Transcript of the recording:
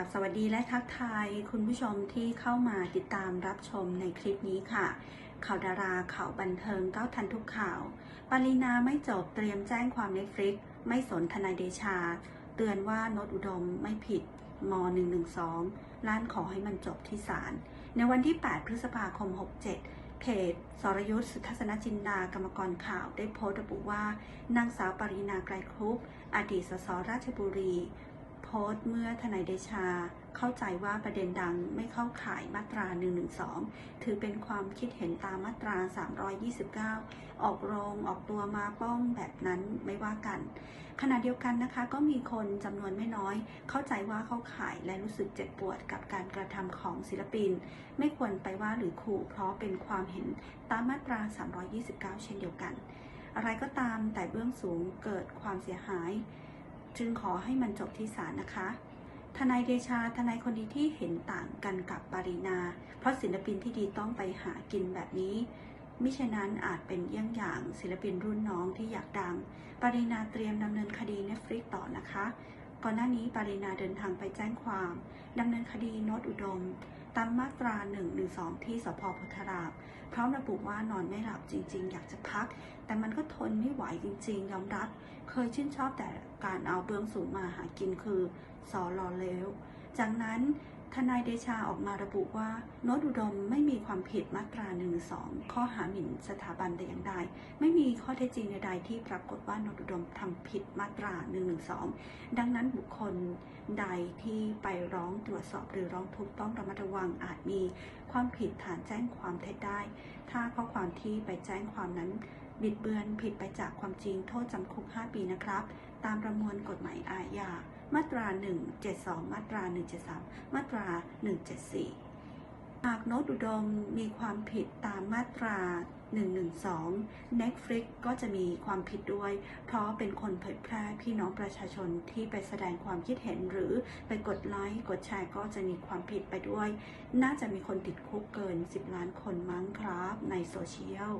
ราบสวัสดีและทักทายคุณผู้ชมที่เข้ามาติดตามรับชมในคลิปนี้ค่ะ ข่าวดาราข่าวบันเทิงเก้าทันทุกข่าว ปรินาไม่จบเตรียมแจ้งความเน็ตฟลิกไม่สนทนายเดชา เตือนว่าโนตอุดมไม่ผิดม .112 ล้านขอให้มันจบที่ศาลในวันที่ 8 พฤษภาคม 67เพจสรยุทธสุทัศนจินดากรรมกรข่าวได้โพสต์ระบุว่านางสาวปรินาไกรครุปอดีตสสราชบุรี โพสต์เมื่อทนายเดชาเข้าใจว่าประเด็นดังไม่เข้าข่ายมาตรา 112 ถือเป็นความคิดเห็นตามมาตรา 329 ออกโรงออกตัวมาป้องแบบนั้นไม่ว่ากัน ขณะเดียวกันนะคะ ก็มีคนจำนวนไม่น้อย เข้าใจว่าเข้าข่ายและรู้สึกเจ็บปวดกับการกระทำของศิลปิน ไม่ควรไปว่าหรือขู่เพราะเป็นความเห็นตามมาตรา 329 เช่นเดียวกัน อะไรก็ตามแต่เบื้องสูงเกิดความเสียหาย จึงขอให้มันจบที่ศาลนะคะ ทนายเดชา ทนายคนดีที่เห็นต่างกันกับปรินา เพราะศิลปินที่ดีต้องไปหากินแบบนี้มิฉะนั้นอาจเป็นเยี่ยงอย่างศิลปินรุ่นน้องที่อยากดัง ปรินาเตรียมดำเนินคดี Netflix ต่อนะคะ ก่อนหน้านี้ปรินาเดินทางไปแจ้งความดำเนินคดีโนตอุดม ตามมาตรา 112 ที่สพพุทธราบพร้อมระบุว่านอนไม่หลับจริง ๆ อยากจะพัก แต่มันก็ทนไม่ไหวจริง ๆ ยอมรับ เคยชื่นชอบแต่การเอาเบื้องสูงมาหากินคือสอรอเลวจากนั้น ทนายเดชาออกมาระบุว่าโนตอุดมไม่มีความผิดมาตรา1นึข้อหาหมิ่นสถาบันแต่อย่างใด ไม่มีข้อเท็จจริงใดๆที่ปรากฏว่าโนตอุดมทำผิดมาตรา1นึดังนั้นบุคคลใดที่ไปร้องตรวจสอบหรือร้องทุกข์ต้องระมัดระวังอาจมีความผิดฐานแจ้งความเท็จได้ ถ้าข้อความที่ไปแจ้งความนั้นบิดเบือนผิดไปจากความจริงโทษจำคุก 5 ปีนะครับ ตามประมวลกฎหมายอาญา มาตรา 172 มาตรา 173 มาตรา 174 หากโนตอุดมมีความผิดตามมาตรา 112 Netflix ก็จะมีความผิดด้วย เพราะเป็นคนเผยแพร่พี่น้องประชาชนที่ไปแสดงความคิดเห็นหรือไปกดไลค์ กดแชร์ก็จะมีความผิดไปด้วย น่าจะมีคนติดคุกเกิน 10 ล้านคนมั้งครับในโซเชียล